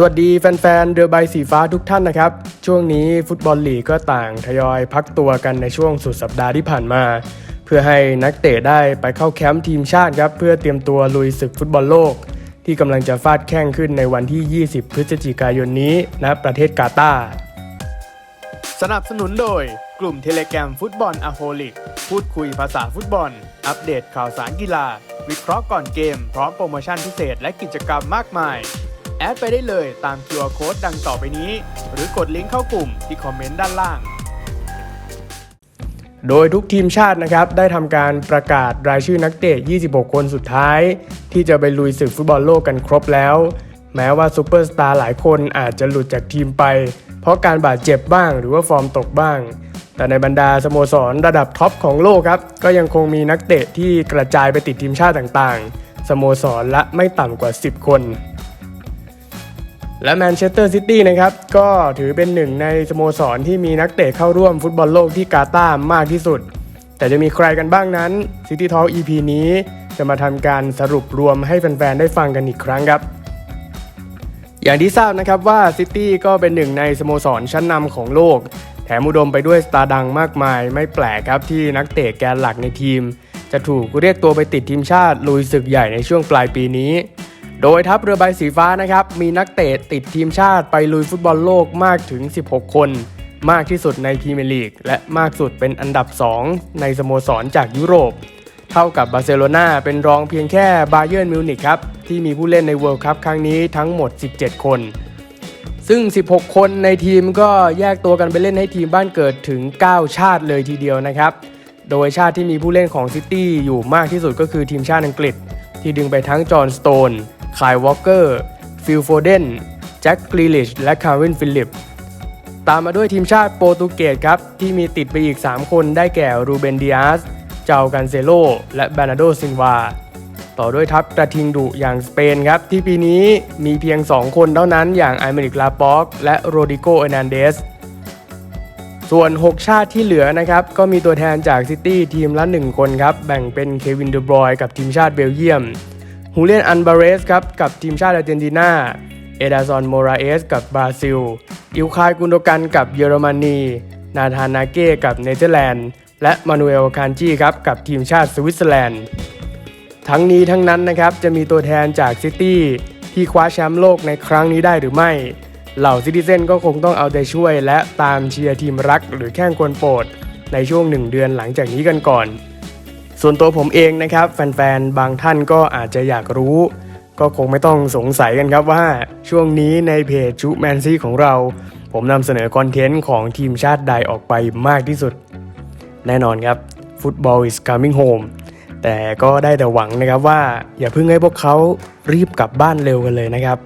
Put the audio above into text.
สวัสดีแฟนๆ เรือใบสีฟ้าทุกท่านนะครับ ช่วงนี้ฟุตบอลลีกก็ต่างทยอยพักตัวกันในช่วงสุดสัปดาห์ที่ผ่านมา เพื่อให้นักเตะได้ไปเข้าแคมป์ทีมชาติครับ เพื่อเตรียมตัวลุยศึกฟุตบอลโลก ที่กำลังจะฟาดแข่งขึ้นในวันที่ 20 พฤศจิกายนนี้ณประเทศกาตาร์สนับสนุนโดยกลุ่มเทเลแกรมฟุตบอลอโฮลิกพูดคุยภาษาฟุตบอล อัปเดตข่าวสารกีฬา วิเคราะห์ก่อนเกม พร้อมโปรโมชั่นพิเศษและกิจกรรมมากมาย แอดไปได้เลยตาม QR Code ดังต่อไปนี้ หรือกดลิงก์เข้ากลุ่มที่คอมเมนต์ด้านล่าง โดยทุกทีมชาตินะครับ ได้ทำการประกาศรายชื่อนักเตะ 26 คนสุดท้าย ที่จะไปลุยศึกฟุตบอลโลกกันครบแล้ว แม้ว่าซูเปอร์สตาร์หลายคนอาจจะหลุดจากทีมไป เพราะการบาดเจ็บบ้างหรือว่าฟอร์มตกบ้าง แต่ในบรรดาสโมสรระดับท็อปของโลกครับก็ยังคงมีนักเตะที่กระจายไปติดทีมชาติต่างๆสโมสรละไม่ต่ำกว่า 10 คน และแมนเชสเตอร์ซิตี้นะครับก็ถือเป็นหนึ่งในสโมสรที่มีนักเตะเข้าร่วมฟุตบอลโลกที่กาตาร์มากที่สุด แต่จะมีใครกันบ้างนั้น City Talk EP นี้จะมาทำการสรุปรวมให้แฟนๆ ได้ฟังกันอีกครั้งครับ อย่างที่ทราบนะครับว่าซิตี้ก็เป็นหนึ่งในสโมสรชั้นนำของโลก แถมอุดมไปด้วยสตาร์ดังมากมาย ไม่แปลกครับที่นักเตะแกนหลักในทีม จะถูกเรียกตัวไปติดทีมชาติลุยศึกใหญ่ในช่วงปลายปีนี้ โดยทัพเรือใบสีฟ้านะครับมีนักเตะติดทีมชาติไปลุยฟุตบอลโลกมากถึง 16 คน มากที่สุดในพรีเมียร์ลีก และมากสุดเป็นอันดับ 2 ในสโมสรจากยุโรป เท่ากับบาร์เซโลนาเป็นรองเพียงแค่บาเยิร์นมิวนิกครับที่มีผู้เล่นในเวิลด์คัพครั้งนี้ทั้งหมด 17 คน ซึ่ง 16 คนในทีมก็แยกตัวกันไปเล่นให้ทีมบ้านเกิดถึง 9 ชาติเลยทีเดียวนะครับโดยชาติที่มีผู้เล่นของซิตี้อยู่มากที่สุดก็คือทีมชาติอังกฤษ ที่ดึงไปทั้งจอห์นสโตน คายวอลเกอร์ ฟิลโฟเดน แจ็คกรีลิช และคาร์วินฟิลิป ตามมาด้วยทีมชาติโปรตุเกสครับ ที่มีติดไปอีก 3 คนได้แก่รูเบนดิอาส เจ้ากันเซโล และบานาโดซินวา ต่อด้วยทัพกระทิงดุอย่างสเปนครับ ที่ปีนี้มีเพียง 2 คนเท่านั้นอย่างไอเมริกลาป็อกและโรดิโกเอร์นันเดสส่วน 6 ชาติที่เหลือนะครับ ก็มีตัวแทนจากซิตี้ทีมละ 1 คนครับ แบ่งเป็นเควินเดบรอยกับทีมชาติเบลเยียม ฮูเลียนอันบาเรสครับกับทีมชาติอาร์เจนตินา เอดาซอนโมราเอสกับบราซิล อิลคายกุนโดกันกับเยอรมนี นาธานาเก้กับเนเธอร์แลนด์ และมานูเอลคานจีครับกับทีมชาติสวิตเซอร์แลนด์ ทั้งนี้ทั้งนั้นนะครับจะมีตัวแทนจากซิตี้ที่คว้าแชมป์โลกในครั้งนี้ได้หรือไม่ เหล่าซิติเซนก็คงต้องเอาใจช่วย และตามเชียร์ทีมรักหรือแข้งกวนโปรดในช่วงหนึ่งเดือนหลังจากนี้กันก่อน ส่วนตัวผมเองนะครับ แฟนๆ บางท่านก็อาจจะอยากรู้ ก็คงไม่ต้องสงสัยกันครับว่าช่วงนี้ในเพจชูแมนซี่ของเรา ผมนำเสนอคอนเทนต์ของทีมชาติใดออกไปมากที่สุด แน่นอนครับ Football is coming home แต่ก็ได้แต่หวังนะครับว่าอย่าเพิ่งให้พวกเขารีบกลับบ้านเร็วกันเลยนะครับ